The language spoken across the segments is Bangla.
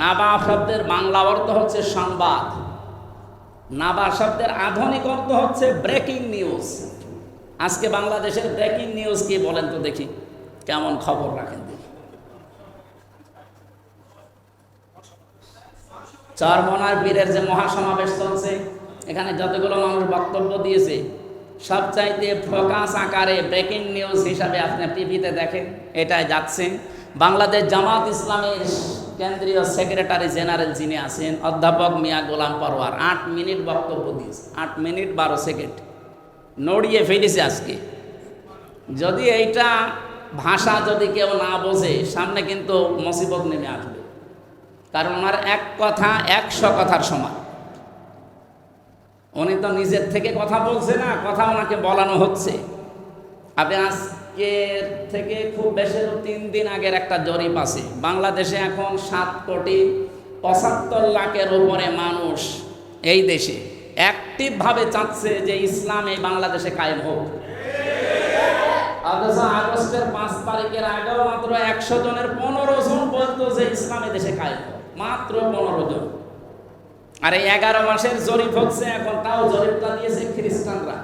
নাবা শব্দের বাংলা অর্থ হচ্ছে সংবাদ। নাবা শব্দের আধুনিক অর্থ হচ্ছে ব্রেকিং নিউজ আজকে বাংলাদেশের ব্রেকিং নিউজ কি বলেন তো দেখি, কেমন খবর রাখেন দেখি। চরমনার বীরের যে মহাসমাবেশ চলছে, এখানে যতগুলো মানুষ বক্তব্য দিয়েছে, সবচাইতে ফোকাস আকারে ব্রেকিং নিউজ হিসাবে আপনি টিভিতে দেখেন, এটাই যাচ্ছে। বাংলাদেশ জামাত ইসলামের কেন্দ্রীয় সেক্রেটারি জেনারেল যিনি আছেন, অধ্যাপক মিয়া গোলাম পরোয়ার আট মিনিট বক্তব্য দিয়েছে। আট মিনিট বারো সেকেন্ড। নড়িয়ে ফেলেছে আজকে। যদি এইটা ভাষা যদি কেউ না বোঝে, সামনে কিন্তু মুসিবত নেমে আসবে। কারণ ওনার এক কথা, একশো কথার সমান। উনি তো নিজের থেকে কথা বলছে না, কথা ওনাকে বলানো হচ্ছে। আপনি আজকে থেকে খুব বেশি তিন দিন আগের একটা জরিপ আছে। বাংলাদেশে এখন সাত কোটি পঁচাত্তর লাখের উপরে মানুষ এই দেশে। অ্যাক্টিভভাবে চাচ্ছে যে ইসলাম এই বাংলাদেশে কায়েম হোক। অথচ আগস্টের পাঁচ তারিখের আগেও মাত্র একশো জনের পনেরো জন বলতো যে ইসলামে দেশে কায়েম হোক। মাত্র পনেরো জন। আর এই এগারো মাসের জরিপ হচ্ছে এখন তাও জরিপটা দিয়েছে খ্রিস্টানরা।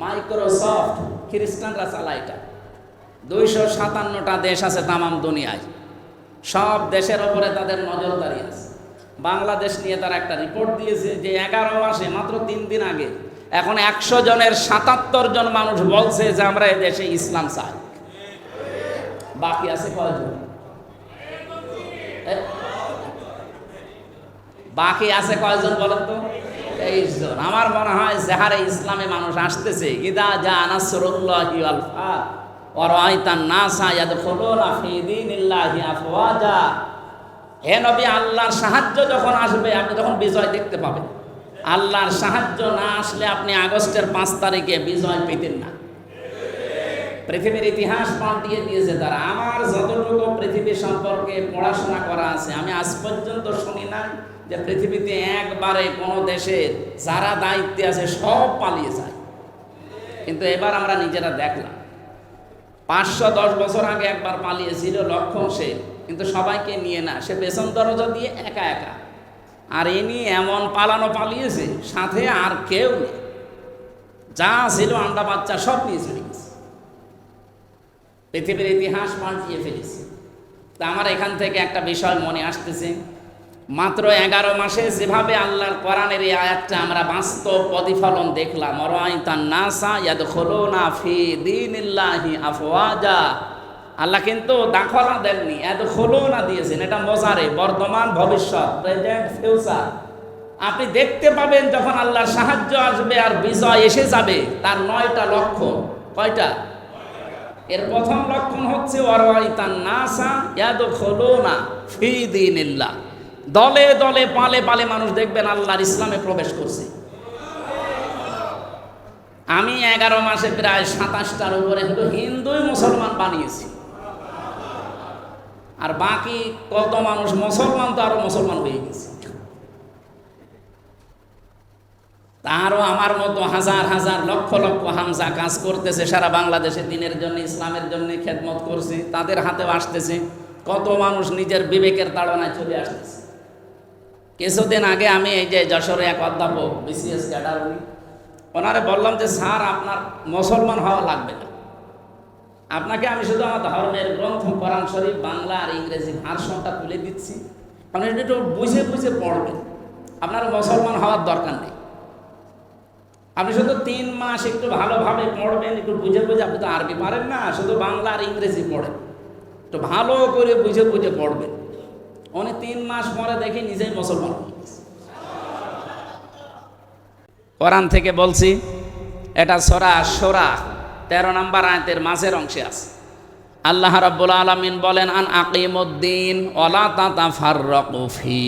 মাইক্রোসফট খ্রিস্টানরা চালায় এটা। দুইশো সাতান্নটা দেশ আছে তামাম দুনিয়ায়। সব দেশের ওপরে তাদের নজরদারি আছে। বাংলাদেশ নিয়ে তারা একটা রিপোর্ট দিয়েছে যে এগারো মাসে, মাত্র তিন দিন আগে, এখন একশো জনের সাতাত্তর জন মানুষ বলছে যে আমরা এই দেশে ইসলাম চাই। বাকি আছে কয়জন? বাকি আছে কয়জন বলেন তো? জন। আমার মনে হয় যাহারে ইসলামে মানুষ আসতেছে। ইদা যা নাসরুল্লাহি রাআইতান নাসা ইয়াদখুলুনা ফি দীনিল্লাহি আফওয়াজা। হে নবী, আল্লাহর সাহায্য যখন আসবে, আপনি তখন বিজয় দেখতে পাবেন। আল্লাহর সাহায্য না আসলে আপনি আগস্টের পাঁচ তারিখে বিজয় পেতেন না। পৃথিবীর ইতিহাস পাল্টিয়ে দিয়েছে তারা। আমার যতটুকু পৃথিবী সম্পর্কে পড়াশোনা করা আছে, আমি আজ পর্যন্ত শুনি না যে পৃথিবীতে একবারে কোনো দেশের যারা দায়িত্বে আছে, সব পালিয়ে যায়। কিন্তু এবার আমরা নিজেরা দেখলাম পাঁচশো দশ বছর আগে একবার পালিয়েছিল লক্ষণ সে। কিন্তু সবাইকে নিয়ে না, সে পেছন দরজা দিয়ে একা একা। আর ইনি এমন পালানো পালিয়েছে, সাথে আর কেউ নেই। যা ছিল আন্ডা বাচ্চা সব নিয়ে চলে গেছে। পৃথিবীর ইতিহাস পাল্টিয়ে ফেলেছে। তা আমার এখান থেকে একটা বিষয় মনে আসতেছে। মাত্র এগারো মাসে যেভাবে আল্লাহর কোরআনের এই আয়াতটা আমরা বাস্তব প্রতিফলন দেখলাম। ইয়াদ আফওয়াজা। আল্লাহ কিন্তু দাখলা দেননি এত খোলো না দিয়েছেন। এটা মজারে, বর্তমান ভবিষ্যৎ প্রেজেন্ট ফিউচার আপনি দেখতে পাবেন যখন আল্লাহর সাহায্য আসবে আর বিজয় এসে যাবে, তার নয়টা লক্ষণ। কয়টা? এর প্রথম লক্ষণ হচ্ছে ওয়ারাইতান নাসা ইয়াদখুলুনা ফি দীনিল্লাহ। দলে দলে, পালে পালে মানুষ দেখবেন আল্লাহর ইসলামে প্রবেশ করছে। আমি এগারো মাসে প্রায় সাতাশটার উপরে শুধু হিন্দুই মুসলমান বানিয়েছি। আর বাকি কত মানুষ মুসলমান, তো আরও মুসলমান হয়ে গেছে। তারও আমার মতো হাজার হাজার, লক্ষ লক্ষ হামজা কাজ করতেছে, সারা বাংলাদেশে দিনের জন্য, ইসলামের জন্য খেদমত করছে, তাদের হাতেও আসতেছে। কত মানুষ নিজের বিবেকের তাড়নায় চলে আসতেছে। কিছুদিন আগে আমি এই যে যশোরে এক অধ্যাপক বিসিএস ক্যাডার উনি ওনারে বললাম যে, স্যার, আপনার মুসলমান হওয়া লাগবে না। আপনাকে আমি শুধু আমার ধর্মের গ্রন্থ, কোরআন শরীফ, বাংলা আর ইংরেজি ভার্সনটা তুলে দিচ্ছি। আপনি একটু বুঝে বুঝে পড়বেন, আপনার মুসলমান হওয়ার দরকার নেই। আপনি শুধু তিন মাস একটু ভালোভাবে পড়বেন, একটু বুঝে বুঝে, আপনি তো আরবি পারেন না, শুধু বাংলা আর ইংরেজি পড়েন। একটু ভালো করে বুঝে বুঝে পড়বেন। উনি তিন মাস পরে দেখি নিজেই মুসলমান। কোরআন থেকে বলছি, এটা সরা সোরা তেরো নম্বর আয়তের মাঝের অংশে আছে। আল্লাহ রাব্বুল আলামিন বলেন, আন আকিমুদ্দিন ওলা তাতা ফাররকুফি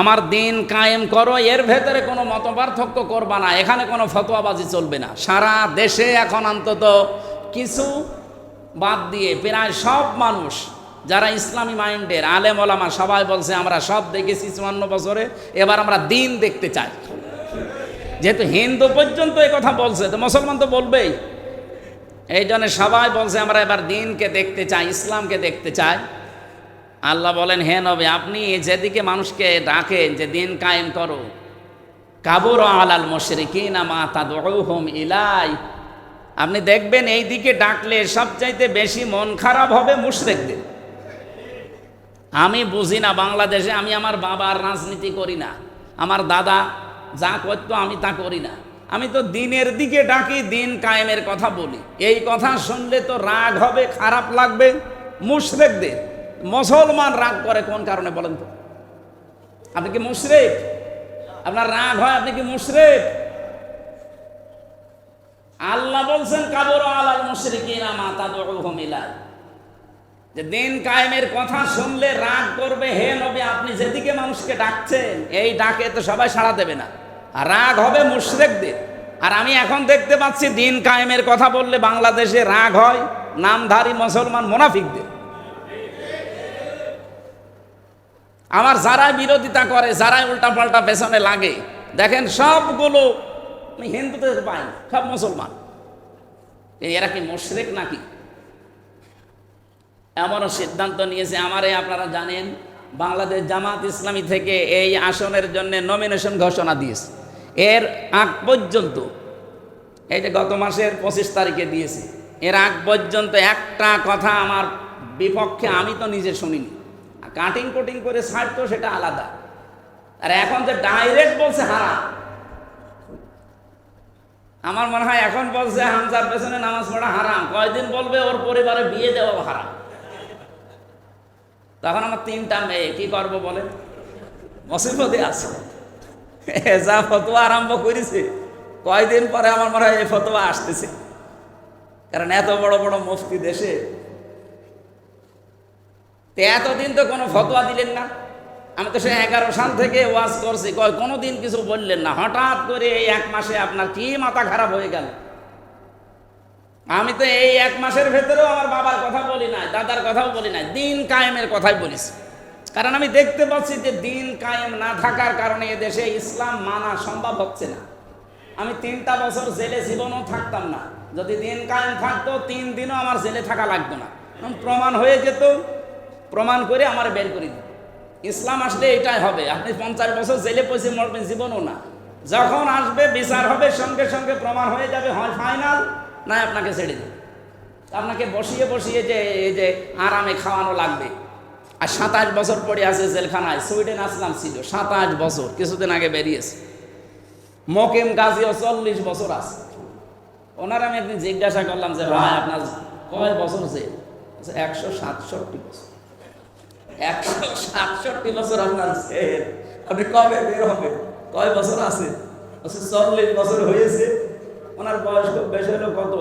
আমার দিন কায়েম করো, এর ভেতরে কোনো মত পার্থক্য করবা না, এখানে কোনো ফতোয়াবাজি চলবে না। সারা দেশে এখন অন্তত কিছু বাদ দিয়ে প্রায় সব মানুষ যারা ইসলামী মাইন্ডের আলেম ওলামা সবাই বলছে, আমরা সব দেখেছি চুয়ান্ন বছরে, এবার আমরা দিন দেখতে চাই। যেহেতু হিন্দু পর্যন্ত এই কথা বলছে, তো মুসলমান তো বলবেই। এই জন্য সবাই বলছে, আমরা এবার দিনকে দেখতে চাই, ইসলামকে দেখতে চাই। আল্লাহ বলেন, হে নবে, আপনি যেদিকে মানুষকে ডাকেন যে দিন কায়েম করো। কাবুর আলাল মুশরিকিনা মা তাদউহুম ইলাই। আপনি দেখবেন, এই দিকে ডাকলে সবচাইতে বেশি মন খারাপ হবে মুশরিকদের। আমি বুঝি না বাংলাদেশে, আমি আমার বাবার রাজনীতি করি না। আমার দাদা যা করত আমি তা করি না। আমি তো দিনের দিকে ডাকি, দিন কায়েমের কথা বলি। এই কথা শুনলে তো রাগ হবে, খারাপ লাগবে। মুশরেকদের, মুসলমান রাগ করে কোন কারণে বলেন তো? আপনি কি মুশরেক? আপনার রাগ হয়, আপনি কি মুশরেক? আল্লাহ বলছেন, কাবর আলাল মুশরিকিনা মাতা দরুহুম ইলাই যে দিন কায়েমের কথা শুনলে রাগ করবে। হে নবী, আপনি যেদিকে মানুষকে ডাকছেন, এই ডাকে তো সবাই সাড়া দেবে না। আর রাগ হবে মুশরেকদের। আর আমি এখন দেখতে পাচ্ছি, দিন কায়েমের কথা বললে বাংলাদেশে রাগ হয় নামধারী মুসলমান মোনাফিকদের। আমার যারাই বিরোধিতা করে, যারাই উল্টাপাল্টা পেছনে লাগে, দেখেন সবগুলো হিন্দুদের পাই সব মুসলমান। এরা কি মুশরেক নাকি? এমনও সিদ্ধান্ত নিয়েছে, আমারে আপনারা জানেন, বাংলাদেশ জামাত ইসলামী থেকে এই আসনের জন্য নমিনেশন ঘোষণা দিয়েছে। এর আগ পর্যন্ত, এই যে গত মাসের পঁচিশ তারিখে দিয়েছে, এর আগ পর্যন্ত একটা কথা আমার বিপক্ষে আমি তো নিজে শুনিনি। কাটিং কুটিং করে ছাড়তো সেটা আলাদা। আর এখন যে ডাইরেক্ট বলছে হারা আমার মনে হয় এখন বলছে হামজার পেছনে নামাজ পড়া হারাম। কয়দিন বলবে ওর পরিবারে বিয়ে দেওয়া হারাম। তখন আমার তিনটা মেয়ে, কি করব বলে মুসিবতে আছে। যা ফতোয়া আরম্ভ করেছে, কয়দিন পরে আমার মনে হয় এই ফতোয়া আসতেছে। কারণ এত বড় বড় মুফতি দেশে এতদিন তো কোনো ফতোয়া দিলেন না। আমি তো সে এগারো সাল থেকে ওয়াজ করছি কোনো দিন কিছু বললেন না। হঠাৎ করে এই এক মাসে আপনার কি মাথা খারাপ হয়ে গেল? আমি তো এই এক মাসের ভেতরেও আমার বাবার কথা বলি নাই, দাদার কথাও বলি নাই, দিন কায়েমের কথাই বলিস কারণ আমি দেখতে পাচ্ছি যে দিন কায়েম না থাকার কারণে এদেশে ইসলাম মানা সম্ভব হচ্ছে না। আমি তিনটা বছর জেলে জীবনও থাকতাম না। যদি দিন কায়েম থাকতো, তিন দিনও আমার জেলে থাকা লাগতো না। প্রমাণ হয়ে যেত, প্রমাণ করে আমার বের করে দিত। ইসলাম আসলে এটাই হবে। আপনি পঞ্চাশ বছর জেলে পয়সে মরবেন, জীবনও না। যখন আসবে, বিচার হবে, সঙ্গে সঙ্গে প্রমাণ হয়ে যাবে, হয় ফাইনাল না আপনাকে ছেড়ে দেবে আপনাকে বসিয়ে বসিয়ে যে, এই যে আরামে খাওয়ানো লাগবে। আর সাতাশ বছর পরে আছে জেলখানায়, সুইডেন আসলাম ছিল, সাতাশ বছর, কিছুদিন আগে বেরিয়েছে। মকিম গাজীও চল্লিশ বছর আছে। ওনার আমি একদিন জিজ্ঞাসা করলাম যে, ভাই, আপনার কয় বছর জেল? একশো সাতষট্টি বছর। একশো সাতষট্টি বছর আপনার জেল। আপনি কবে বের হবে কয় বছর আছে? চল্লিশ বছর হয়েছে। ওনার বয়স খুব বেশি হলো কত?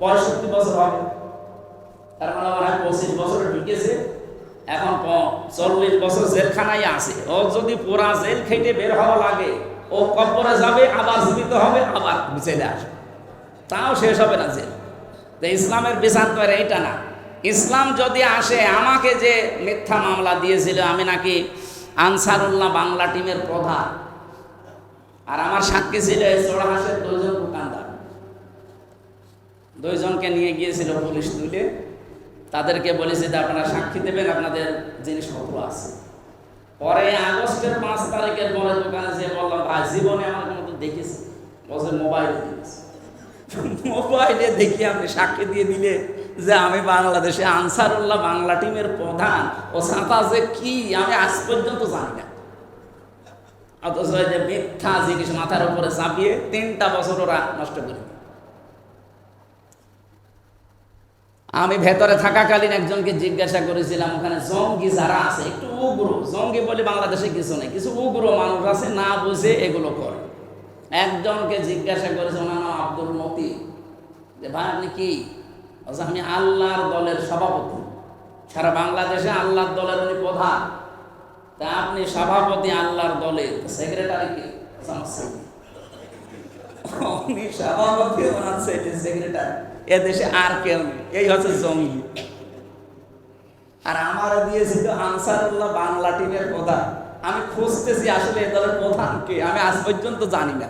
পঁয়ষট্টি বছর হবে। তার মানে হয় পঁচিশ বছরে ঢুকেছে। এখন চল্লিশ বছর জেলখানায় আছে। ও যদি পুরা জেল খেটে বের হওয়া লাগে, ও কব্বরে যাবে, আবার জীবিত হবে, আবার জেলে আসবে। তাও শেষ হবে না জেল। তো ইসলামের বিচার তো এইটা না। ইসলাম যদি আসে, আমাকে যে মিথ্যা মামলা দিয়েছিল, আমি নাকি আনসারুল্লাহ বাংলা টিমের প্রধান। আর আমার সাক্ষী ছিল এই চোড়াহাসের দুজন দোকানদার। দুইজনকে নিয়ে গিয়েছিল পুলিশ তুলে তাদেরকে বলেছে যে আপনারা সাক্ষী দেবেন, আপনাদের জিনিসপত্র আছে। পরে আগস্টের পাঁচ তারিখের পরে দোকানে যে বললাম, ভাই, জীবনে আমার কোনো দেখেছি? বলছে, মোবাইলে দেখেছি। মোবাইলে দেখি আপনি সাক্ষী দিয়ে দিলে যে আমি বাংলাদেশে আনসারুল্লাহ বাংলা টিমের প্রধান। ও সাঁতা যে কি, আমি আজ পর্যন্ত জানি না। অথচ যে মিথ্যা জিনিস মাথার উপরে চাপিয়ে তিনটা বছর ওরা নষ্ট করে দিল। আমি ভেতরে থাকাকালীন একজনকে জিজ্ঞাসা করেছিলাম, ওখানে জঙ্গি যারা আছে, একটু উগ্র। জঙ্গি বলে বাংলাদেশে কিছু নেই, কিছু উগ্র মানুষ আছে, না বুঝে এগুলো করে। একজনকে জিজ্ঞাসা করেছে, ওনার নাম আব্দুল মতি যে, ভাই, আপনি কি? আমি আল্লাহর দলের সভাপতি। সারা বাংলাদেশে আল্লাহর দলের উনি প্রধান। তা আপনি সভাপতি আল্লাহর দলের সেক্রেটারি কি। উনি সভাপতি, ওনার সেক্রেটারি এদেশে আর কেউ নেই। এই হচ্ছে জঙ্গি। আর আমারও দিয়েছিল আনসারুল্লাহ বাংলা টিমের প্রধান। আমি খুঁজতেছি আসলে এ দলের প্রধান কে, আমি আজ পর্যন্ত জানি না।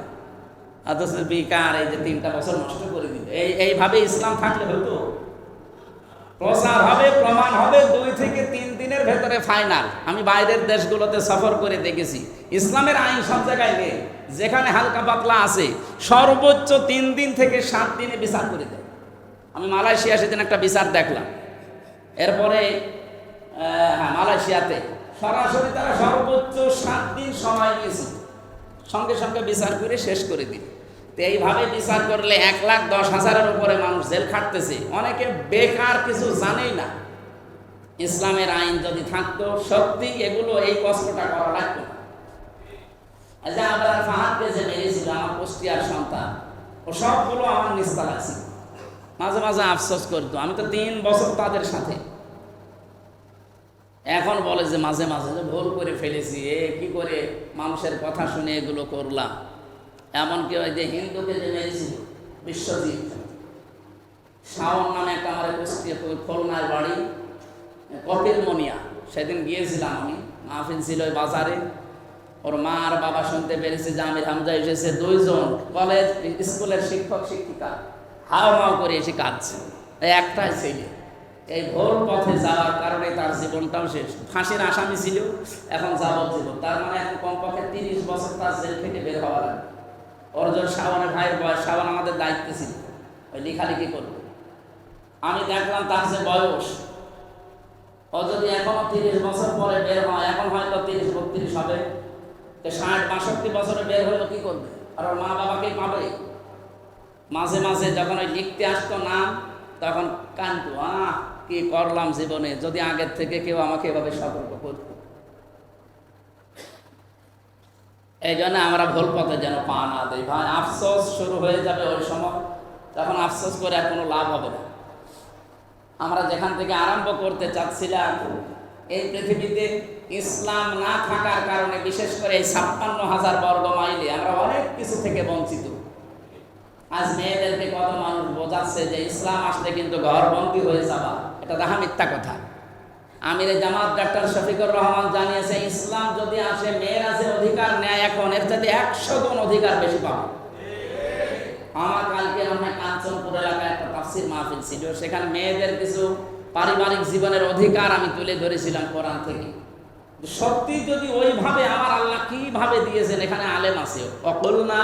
অথচ এই যে তিনটা বছর নষ্ট করে দিল। এই, এইভাবে ইসলাম থাকলে হতো। হবে, প্রমাণ হবে, দুই থেকে তিন দিনের ভেতরে ফাইনাল আমি বাইরের দেশগুলোতে সফর করে দেখেছি। ইসলামের আইন সব জায়গায় নেই। যেখানে হালকা পাতলা আছে, সর্বোচ্চ তিন দিন থেকে সাত দিনে বিচার করে দেয়। আমি মালয়েশিয়া সেদিন একটা বিচার দেখলাম। এরপরে হ্যাঁ মালয়েশিয়াতে সরাসরি তারা সর্বোচ্চ সাত দিন সময় নিয়েছে সঙ্গে সঙ্গে বিচার করে শেষ করে দিন তো এইভাবে বিচার করলে এক লাখ দশ হাজারের উপরে মানুষ জেল খাটতেছে। অনেকে বেকার কিছু জানেই না। ইসলামের আইন যদি থাকতো, সত্যি এগুলো এই কষ্টটা করা লাগতো না। আচ্ছা আবার ফাহাদকে যে মেরেছিল আমার কুষ্টিয়ার সন্তান, ও সবগুলো আমার নিস্তা লাগছে মাঝে মাঝে আফসোস করতো। আমি তো তিন বছর তাদের সাথে। এখন বলে যে মাঝে মাঝে ভুল করে ফেলেছি, এ কি করে মানুষের কথা শুনে এগুলো করলাম? এমনকি ওই যে হিন্দুকে যে মেরেছিল, বিশ্বজিৎ। শাওন নামে একটা আমার খুলনার বাড়ি, কপিল মনিয়া। সেদিন গিয়েছিলাম আমি, মাহফিল ছিল ওই বাজারে। ওর মা আর বাবা শুনতে পেরেছে যে আমির হামজা এসেছে। দুইজন কলেজ স্কুলের শিক্ষক, শিক্ষিকা। হাও মাও করে এসে কাঁদছে। একটাই ছেলে। এই ভুল পথে যাওয়ার কারণে তার জীবনটাও শেষ। ফাঁসির আসামি ছিল, এখন যাবজ্জীবন তার মানে এখন কমপক্ষে তিরিশ বছর তার জেল থেকে বের হওয়া অর্জন শাওনের ভাইয়ের বয়স সাবান আমাদের দায়িত্বে ছিল। ওই লেখালেখি করবে। আমি দেখলাম তার যে বয়স। ও যদি এখনও তিরিশ বছর পরে বের হয়, এখন হয়তো তিরিশ, বত্রিশ হবে। তো ষাট, বাষট্টি বছরে বের হলো কি করবে? আর ওর মা বাবাকে পাবে? মাঝে মাঝে যখন ওই লিখতে আসতো নাম, তখন কান্দু আহ, কি করলাম জীবনে? যদি আগের থেকে কেউ আমাকে এভাবে সতর্ক করতো। এই জন্য আমরা ভুল পথে যেন পা না দিই। ভাই, আফসোস শুরু হয়ে যাবে ওই সময়। তখন আফসোস করে আর কোনো লাভ হবে না। আমরা যেখান থেকে আরম্ভ করতে চাচ্ছিলাম, এই পৃথিবীতে ইসলাম না থাকার কারণে বিশেষ করে এই ছাপ্পান্ন হাজার বর্গ মাইলে আমরা অনেক কিছু থেকে বঞ্চিত। আজ মেয়েদেরকে কত মানুষ বোঝাচ্ছে যে ইসলাম আসলে কিন্তু ঘরবন্দি হয়ে যাবা এটা দেখা মিথ্যা কথা। আমির জামাত ডাক্তার শফিকুর রহমান জানিয়েছে, ইসলাম যদি আসে, মেয়েরা যে অধিকার নেয় এখন, এর চাইতে একশো গুণ অধিকার বেশি পাবে। আমার কালকে আমরা কাঞ্চনপুর এলাকায় একটা তাফসির মাহফিল ছিল, সেখানে মেয়েদের কিছু পারিবারিক জীবনের অধিকার আমি তুলে ধরেছিলাম কোরআন থেকে। সত্যি যদি ওইভাবে আমার আল্লাহ কীভাবে দিয়েছেন, এখানে আলেম আছে। অকল না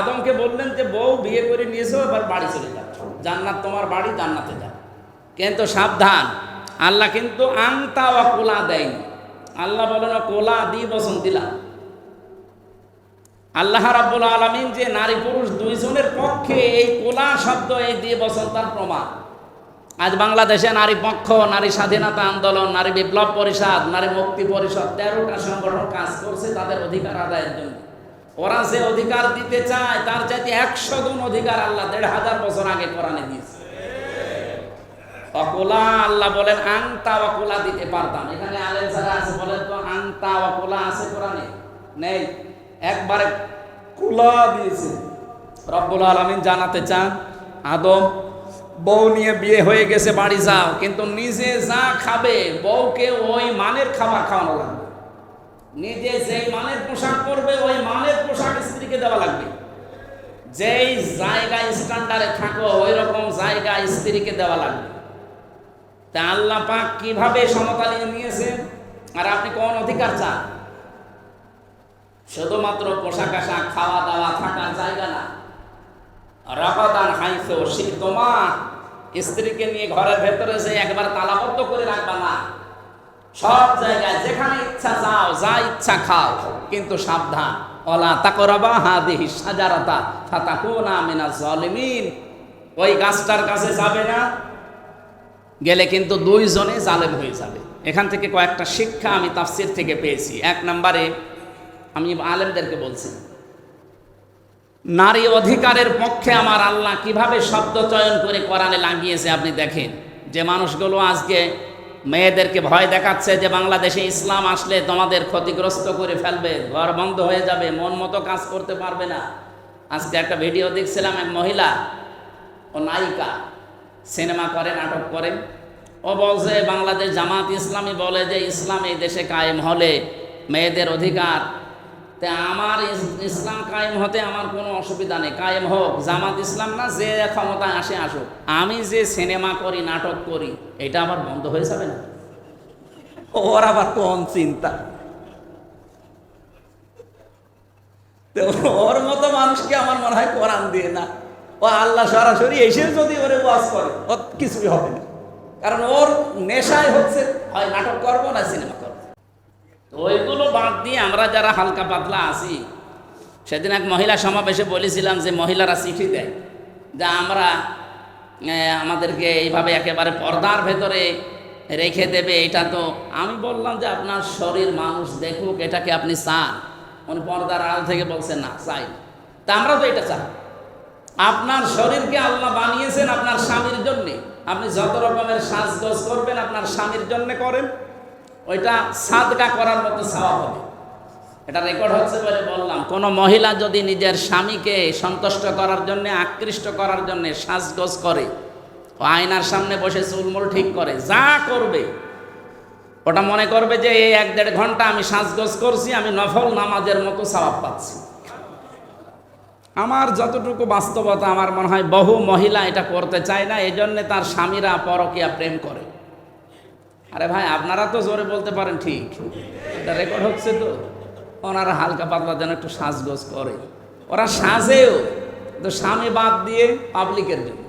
আদমকে বললেন যে বিয়ে করে নিয়েছো, এবার বাড়ি চলে জান্নাত তোমার বাড়ি কিন্তু সাবধান, আল্লাহ কিন্তু আংতা ও কোলা দেয়নি। আল্লাহ বলেন কোলা দি বসন দিলাম। আল্লাহ রাব্বুল আলামিন যে নারী পুরুষ দুইজনের পক্ষে এই কোলা শব্দ, এই দিয়ে বসন তার প্রমাণ। আজ বাংলাদেশে নারী পক্ষ, নারী স্বাধীনতা আন্দোলন, নারী বিপ্লব পরিষদ, নারী মুক্তি পরিষদ তেরোটা সংগঠন কাজ করছে, তাদের অধিকার আদায়ের জন্য। ওরা যে অধিকার দিতে চায়, তার চাইতে একশো গুণ অধিকার আল্লাহ দেড় হাজার বছর আগে কোরআনে দিয়েছে। অকুলা, আল্লাহ বলেন আংতা অকুলা দিতে পারতাম। এখানে আলেম যারা আছে, বলেন তো আংতা অকুলা আছে কোরআনে? নেই। একবারে কুলা দিয়েছে। রব্বুল আলমিন জানাতে চান, আদম বউ নিয়ে বিয়ে হয়ে গেছে, বাড়ি যাও। কিন্তু নিজে যা খাবে, বউকে ওই মানের খাবার খাওয়ানো লাগবে। নিজে যেই মানের পোশাক পরবে, ওই মানের পোশাক স্ত্রীকে দেওয়া লাগবে। যেই জায়গায় স্ট্যান্ডার্ডে থাকো ওই রকম জায়গা স্ত্রীকে দেওয়া লাগবে। তা আল্লাহ পাক কীভাবে সমকালীন নিয়েছেন আর আপনি কোন অধিকার চান? শুধুমাত্র পোশাক আশাক খাওয়া দাওয়া থাকার জায়গা না। রকদান হাইছো সে তোমা স্ত্রীকে নিয়ে ঘরের ভেতরে যে একবার তালাবদ্ধ করে রাখবা না। সব জায়গায় যেখানে ইচ্ছা যাও, যা ইচ্ছা খাও, কিন্তু সাবধান। অলা তাকরাবা হাদিহি সাজারাতা ফাতাকুনা মিনাজ জালিমিন। ওই গাছটার কাছে যাবে না, গেলে কিন্তু দুইজনে জালেম হয়ে যাবে। এখান থেকে কয়েকটা শিক্ষা আমি তাফসির থেকে পেয়েছি। এক নম্বরে আমি আলেমদেরকে বলছি নারী অধিকারের পক্ষে আমার আল্লাহ কীভাবে শব্দ চয়ন করে কোরআনে লাগিয়েছে আপনি দেখেন। যে মানুষগুলো আজকে মেয়েদেরকে ভয় দেখাচ্ছে যে বাংলাদেশে ইসলাম আসলে তোমাদের ক্ষতিগ্রস্ত করে ফেলবে, ঘর বন্ধ হয়ে যাবে, মন মতো কাজ করতে পারবে না। আজকে একটা ভিডিও দেখছিলাম এক মহিলা, ও নায়িকা, সিনেমা করে, নাটক করে। ও বলছে, বাংলাদেশ জামাত ইসলামী বলে যে ইসলাম এই দেশে কায়েম হলে মেয়েদের অধিকার তে আমার ইসলাম কায়েম হতে আমার কোনো অসুবিধা নেই। কায়েম হোক, জামাত ইসলাম না, যে ক্ষমতায় আসে, আসুক। আমি যে সিনেমা করি, নাটক করি, এটা আবার বন্ধ হয়ে যাবে না? ওর আবার কোন চিন্তা? ওর মতো মানুষকে আমার মনে হয় কোরআন দিয়ে না। ও আল্লাহ সরাসরি এসে যদি ওরে ওয়াজ করে ও কিছুই হবে না। কারণ ওর নেশায় হচ্ছে, হয় নাটক করব না, সিনেমা তো ওইগুলো বাদ দিয়ে আমরা যারা হালকা পাতলা আছি, সেদিন এক মহিলা সমাবেশে বলেছিলাম যে মহিলারা চিঠি দেয়, যা আমরা আমাদেরকে এইভাবে একেবারে পর্দার ভেতরে রেখে দেবে, এটা তো, আমি বললাম যে আপনার শরীর মানুষ দেখুক এটাকে আপনি চান? উনি পর্দার আড়াল থেকে বলছেন, না, চাই তা আমরা তো এটা চাই। আপনার শরীরকে আল্লাহ বানিয়েছেন আপনার স্বামীর জন্যে। আপনি যত রকমের সাজগোজ করবেন, আপনার স্বামীর জন্যে করেন। ওইটা সাদকা করার মতো স্বভাব হবে। এটা রেকর্ড হচ্ছে বলে বললাম। কোনো মহিলা যদি নিজের স্বামীকে সন্তুষ্ট করার জন্য, আকৃষ্ট করার জন্য সাজগোজ করে, ও আয়নার সামনে বসে চুলমুল ঠিক করে, যা করবে, ওটা মনে করবে যে এই এক দেড় ঘণ্টা আমি সাজগোজ করছি, আমি নফল নামাজের মতো স্বভাব পাচ্ছি। আমার যতটুকু বাস্তবতা, আমার মনে হয় বহু মহিলা এটা করতে চায় না এই জন্যে তার স্বামীরা পরকিয়া প্রেম করে। আরে ভাই, আপনারা তো জোরে বলতে পারেন ঠিক। এটা রেকর্ড হচ্ছে তো। ওনারা হালকা পাতলা যেন একটু সাজগোজ করে। ওরা সাজেও তো স্বামী বাদ দিয়ে পাবলিকের জন্য।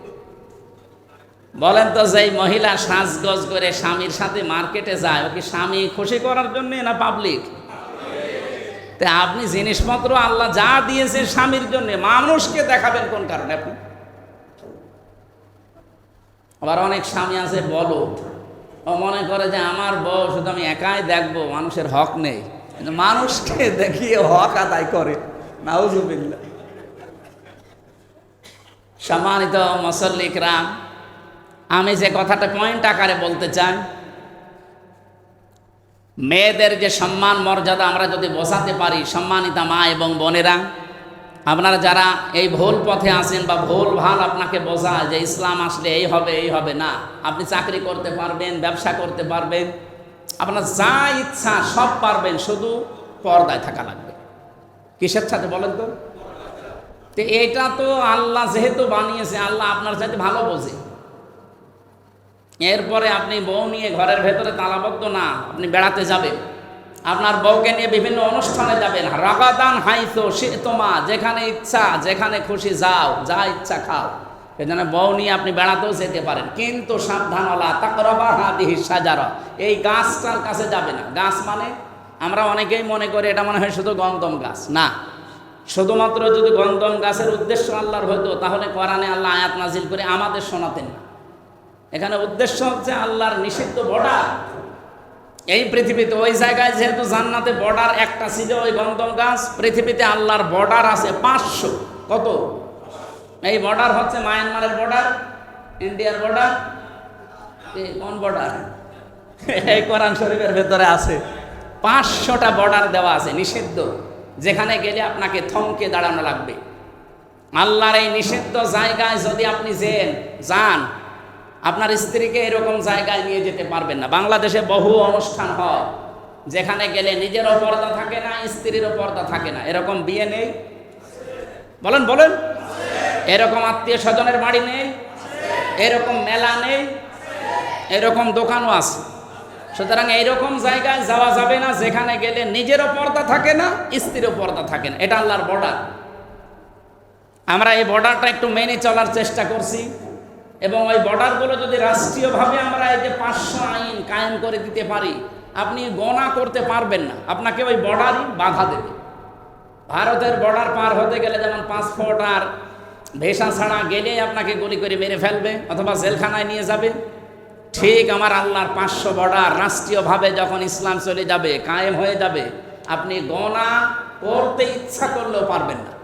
বলেন তো, যেই মহিলা সাজগোজ করে স্বামীর সাথে মার্কেটে যায় ওকে স্বামী খুশি করার জন্য না পাবলিক তা আপনি জিনিসপত্র আল্লাহ যা দিয়েছে স্বামীর জন্য, মানুষকে দেখাবেন কোন কারণে আপনি? আবার অনেক স্বামী আছে বলো ও মনে করে যে আমার বউ শুধু আমি একাই দেখব, মানুষের হক নেই। কিন্তু মানুষকে দেখিয়ে হক আদায় করে, নাউজুবিল্লাহ। সম্মানিত মুসল্লিকরা আমি যে কথাটা পয়েন্ট আকারে বলতে চাই, মেয়েদের যে সম্মান মর্যাদা আমরা যদি বসাতে পারি, সম্মানিতা মা এবং বোনেরা আপনারা যারা এই ভুল পথে আছেন বা ভুল ভালো আপনাকে বোঝায় যে ইসলাম আসলে এই হবে এই হবে না। আপনি চাকরি করতে পারবেন, ব্যবসা করতে পারবেন। আপনার যা ইচ্ছা সব পারবেন, শুধু পর্দায় থাকা লাগবে। কিসের সাথে বলেন তো? তো এটা তো আল্লাহ যেহেতু বানিয়েছে, আল্লাহ আপনার সাথে ভালো বোঝে। এরপরে আপনি বউ নিয়ে ঘরের ভেতরে তালাবদ্ধ না, আপনি বেড়াতে যাবেন। আপনার বউকে নিয়ে বিভিন্ন অনুষ্ঠানে যাবেন। রাগাদান হাইতো সে তোমা, যেখানে ইচ্ছা, যেখানে খুশি যাও, যা ইচ্ছা খাও। সেজন্য বউ নিয়ে আপনি বেড়াতেও যেতে পারেন। কিন্তু সাবধান হলা তাকরবা হাদিহি সাজারা। এই গাছটার কাছে যাবে না গাছ মানে? আমরা অনেকেই মনে করি এটা মনে হয় শুধু গন্ধম গাছ। না। শুধুমাত্র যদি গন্ধম গাছের উদ্দেশ্য আল্লাহর হতো তাহলে কোরআনে আল্লাহ আয়াত নাজিল করে আমাদের শোনাতেন না। এখানে উদ্দেশ্য হচ্ছে আল্লাহর নিষিদ্ধ বর্ডার। এই পৃথিবীতে ওই জায়গায় যেহেতু জান্নাতে বর্ডার একটা ছিল ওই গন্ধম গাছ পৃথিবীতে আল্লাহর বর্ডার আছে পাঁচশো। কত? এই বর্ডার হচ্ছে মায়ানমারের বর্ডার ইন্ডিয়ার বর্ডার কোন বর্ডার এই কোরআন শরীফের ভেতরে আছে। পাঁচশোটা বর্ডার দেওয়া আছে নিষিদ্ধ। যেখানে গেলে আপনাকে থমকে দাঁড়ানো লাগবে। আল্লাহর এই নিষিদ্ধ জায়গায় যদি আপনি যেন যান আপনার স্ত্রীকে এরকম জায়গায় নিয়ে যেতে পারবেন না। বাংলাদেশে বহু অনুষ্ঠান হয়, যেখানে গেলে নিজেরও পর্দা থাকে না, স্ত্রীরও পর্দা থাকে না। এরকম বিয়ে নেই? বলেন বলেন। এরকম আত্মীয় স্বজনের বাড়ি নেই? এরকম মেলা নেই? এরকম দোকানও আছে। সুতরাং এইরকম জায়গায় যাওয়া যাবে না, যেখানে গেলে নিজেরও পর্দা থাকে না, স্ত্রীরও পর্দা থাকে না। এটা আল্লাহর বর্ডার আমরা এই বর্ডারটা একটু মেনে চলার চেষ্টা করছি। এবং ওই বর্ডারগুলো যদি রাষ্ট্রীয়ভাবে আমরা এই যে পাঁচশো আইন কায়েম করে দিতে পারি, আপনি গণা করতে পারবেন না। আপনাকে ওই বর্ডারই বাধা দেবে। ভারতের বর্ডার পার হতে গেলে যেমন পাসপোর্ট আর ভেসা ছাড়া গেলেই আপনাকে গুলি করে মেরে ফেলবে অথবা জেলখানায় নিয়ে যাবে। ঠিক আমার আল্লাহর পাঁচশো বর্ডার রাষ্ট্রীয়ভাবে যখন ইসলাম চলে যাবে, কায়েম হয়ে যাবে, আপনি গণা করতে ইচ্ছা করলেও পারবেন না।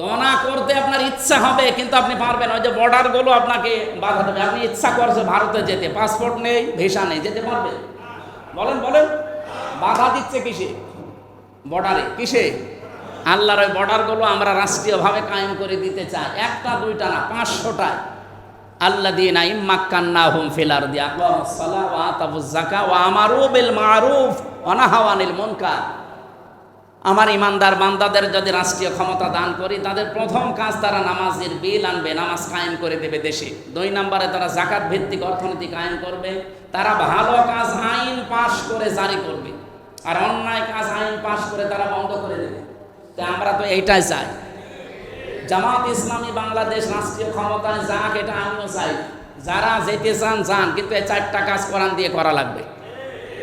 গণা করতে আপনার ইচ্ছা হবে, কিন্তু আপনি পারবেন ওই যে বর্ডারগুলো আপনাকে বাধা দেবে। আপনি ইচ্ছা করছে ভারতে যেতে। পাসপোর্ট নেই ভিসা নেই, যেতে পারবে। বলেন বলেন। বাধা দিচ্ছে কিসে? বর্ডারে কিসে? আল্লাহর ওই বর্ডারগুলো আমরা রাষ্ট্রীয়ভাবে কায়েম করে দিতে চাই। একটা, দুইটা না পাঁচশোটায় আল্লাদিনা দিয়ে ফিল আরদি। আকামুস সালাহ ওয়া আতাবুজ যাকা ওয়া আমারু বিল মারুফ, ওয়া নাহাউ আনিল মুনকার। আমার ইমানদার বান্দাদের যদি রাষ্ট্রীয় ক্ষমতা দান করি, তাদের প্রথম কাজ তারা নামাজের বিল আনবে, নামাজ কায়েম করে দেবে দেশে। দুই নম্বরে তারা জাকাত ভিত্তিক অর্থনীতি কায়েম করবে, তারা ভালো কাজ আইন পাশ করে জারি করবে, আর অন্যায় কাজ আইন পাশ করে তারা বন্ধ করে দেবে। তো আমরা তো এইটাই চাই। জামাত ইসলামী বাংলাদেশ রাষ্ট্রীয় ক্ষমতায় যাক, এটা আমিও চাই। যারা যেতে চান, যান, কিন্তু এই চারটা কাজ কোরআন দিয়ে করা লাগবে।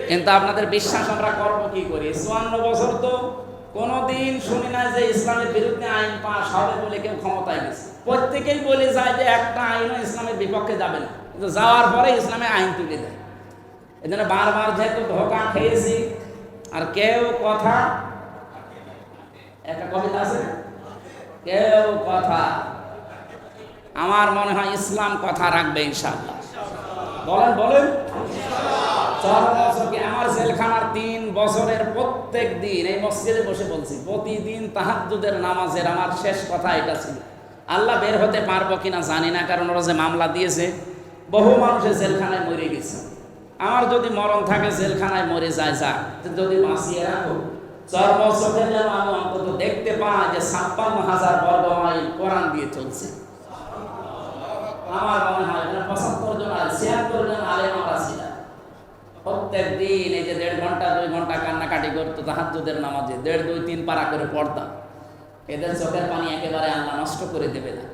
কিন্তু আপনাদের বিশ্বাস আমরা করব কি করি? চুয়ান্ন বছর তো কোনোদিন শুনি না যে ইসলামের বিরুদ্ধে আইন পাশ হবে বলে কেউ ক্ষমতায় গেছে। প্রত্যেকেই বলে যায় যে একটা আইনও ইসলামের বিপক্ষে যাবে না। কিন্তু যাওয়ার পরে ইসলামে আইন তুলে দেয়। এই জন্য বারবার যেহেতু ধোকা খেয়েছি, আর কেউ কথা একটা কবিতা আছে কেউ কথা আমার মনে হয় ইসলাম কথা রাখবে ইনশাআল্লাহ। বলেন বলেন। আমার জেলখানার তিন বছরের প্রত্যেক দিন এই মসজিদে বসে বলছি, প্রতিদিন তাহাজ্জুদের নামাজের আমার শেষ কথা এটা ছিল। আল্লাহ বের হতে পারব কিনা জানি না, কারণ ওরা যে মামলা দিয়েছে, বহু মানুষের জেলখানায় মরে গেছে। আমার যদি মরণ থাকে, জেলখানায় মরে যায়, যা। যদি বাঁচিয়ে রাখো, চার বছরের যেন আমি অন্তত দেখতে পাই যে ছাপ্পান্ন হাজার বর্গ মাইল কোরআন দিয়ে চলছে। আমার মনে হয় পঁচাত্তর জন আর ছিয়াত্তর জন আলেম আমরা ছিলাম। প্রত্যেক দিন এই যে দেড় ঘণ্টা, দুই ঘণ্টা কান্নাকাটি করতো, তাহাজ্জুদের নামাজে। দেড়, দুই, তিন পারা করে পড়তাম। এদের চোখের পানি একেবারে আল্লাহ নষ্ট করে দেবে না।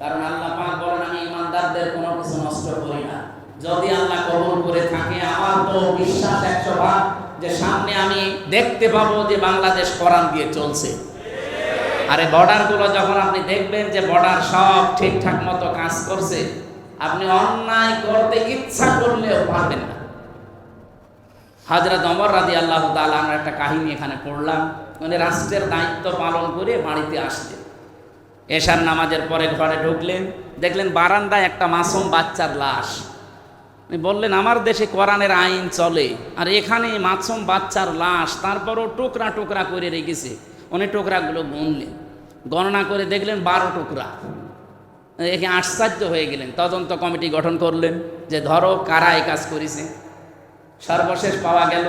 কারণ আল্লাহ পাক বলেন, আমি ইমানদারদের কোনো কিছু নষ্ট করি না। যদি আল্লাহ কবুল করে থাকে, আমার তো বিশ্বাস একশো ভাগ যে সামনে আমি দেখতে পাবো যে বাংলাদেশ কোরআন দিয়ে চলছে। আরে বর্ডারগুলো যখন আপনি দেখবেন যে বর্ডার সব ঠিকঠাক মতো কাজ করছে, আপনি অন্যায় করতে ইচ্ছা করলেও পারবেন না। হাজরত অমর রাদি আল্লাহ তালার একটা কাহিনী এখানে পড়লাম। মানে রাষ্ট্রের দায়িত্ব পালন করে বাড়িতে আসলেন। এশার নামাজের পরে ঘরে ঢুকলেন। দেখলেন বারান্দায় একটা মাসুম বাচ্চার লাশ। বললেন, আমার দেশে কোরআনের আইন চলে, আর এখানে মাসুম বাচ্চার লাশ, তারপরও টুকরা টুকরা করে রেখেছে। উনি টুকরাগুলো গুনলেন। গণনা করে দেখলেন বারো টুকরা। এখানে আশ্চর্য হয়ে গেলেন। তদন্ত কমিটি গঠন করলেন যে, ধরো কারা এই কাজ করেছে? সর্বশেষ পাওয়া গেল।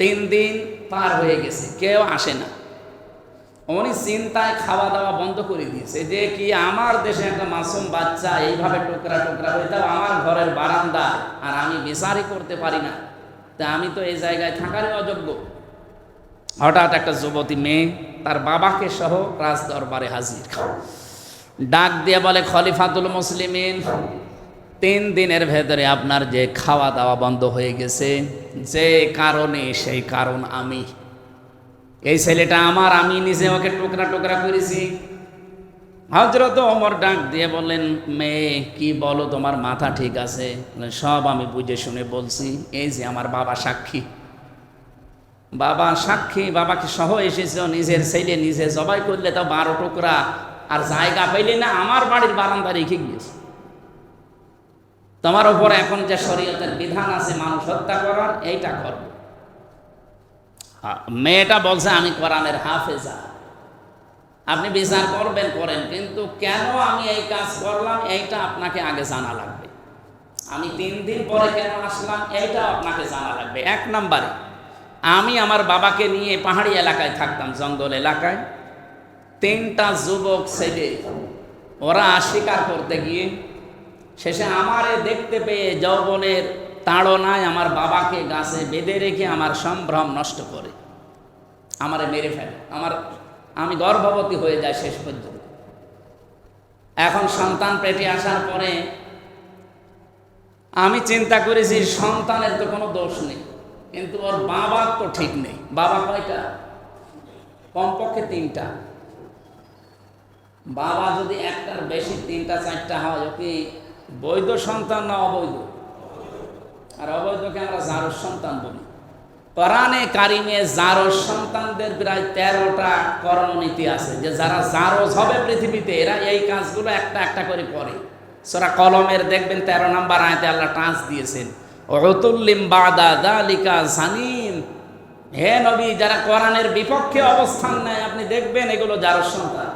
তিন দিন পার হয়ে গেছে, কেউ আসে না। উনি চিন্তায় খাওয়া দাওয়া বন্ধ করে দিয়েছে, যে কি আমার দেশে একটা মাসুম বাচ্চা এইভাবে টুকরা টুকরা হয়ে যাও আমার ঘরের বারান্দা আর আমি বিচারই করতে পারি না। তা আমি তো এই জায়গায় থাকারই অযোগ্য। হঠাৎ একটা যুবতী মেয়ে তার বাবাকে সহ রাজ দরবারে হাজির। ডাক দিয়ে বলে, খলিফাতুল মুসলিমিন তিন দিনের ভেতরে আপনার যে খাওয়া দাওয়া বন্ধ হয়ে গেছে, যে কারণে সেই কারণ আমি। এই ছেলেটা আমার, আমি নিজে ওকে টুকরা টুকরা করেছি। হজরত অমর ডাক দিয়ে বললেন, মেয়ে, কি বলো, তোমার মাথা ঠিক আছে? সব আমি বুঝে শুনে বলছি, এই যে আমার বাবা সাক্ষী। বাবা সাক্ষী, বাবাকে সহ এসেছে, নিজের ছেলে নিজে জবাই করলে তো বারো টুকরা, আর জায়গা পাইলে না আমার বাড়ির বারান্দা রেখে গিয়েছে। তোমার উপর এখন যে শরীয়তের বিধান আছে মানুষ হত্যা করার, এইটা করব। মেয়েটা বলছে, আমি কোরআনের হাফেজা। আপনি বিচার করবেন, করেন, কিন্তু কেন আমি এই কাজ করলাম, এইটা আপনাকে আগে জানা লাগবে। আমি তিন দিন পরে কেন আসলাম এইটা আপনাকে জানা লাগবে। এক নম্বরে, আমি আমার বাবাকে নিয়ে পাহাড়ি এলাকায় থাকতাম, জঙ্গল এলাকায়। তিনটা যুবক ছেলে, ওরা শিকার করতে গিয়ে শেষে আমারে দেখতে পেয়ে যৌবনের তাড়নায় আমার বাবাকে গাছে বেঁধে রেখে আমার সম্ভ্রম নষ্ট করে। আমারে মেরে ফেলে। আমার, আমি গর্ভবতী হয়ে যাই শেষ পর্যন্ত। এখন সন্তান পেটে আসার পরে আমি চিন্তা করেছি, সন্তানের তো কোনো দোষ নেই। কিন্তু ওর বাবার তো ঠিক নেই। বাবা কয়টা? কমপক্ষে তিনটা। বাবা যদি একটার বেশি, তিনটা, চারটা হয়, ওকে বৈধ সন্তান না অবৈধ? আর অবৈধকে আমরা জারস সন্তান বলি। কোরআনে কারিমে জারস সন্তানদের প্রায় তেরোটা কর্মনীতি আছে। যে যারা জারস হবে পৃথিবীতে, এরা এই কাজগুলো একটা একটা করে করে। সোরা কলমের দেখবেন তেরো নাম্বার আয়তে আল্লাহ টাঁচ দিয়েছেন। অতুল্লিম বাদা দালিকা জানিম হে নবী, যারা কোরআনের বিপক্ষে অবস্থান নেয়, আপনি দেখবেন এগুলো জারস সন্তান।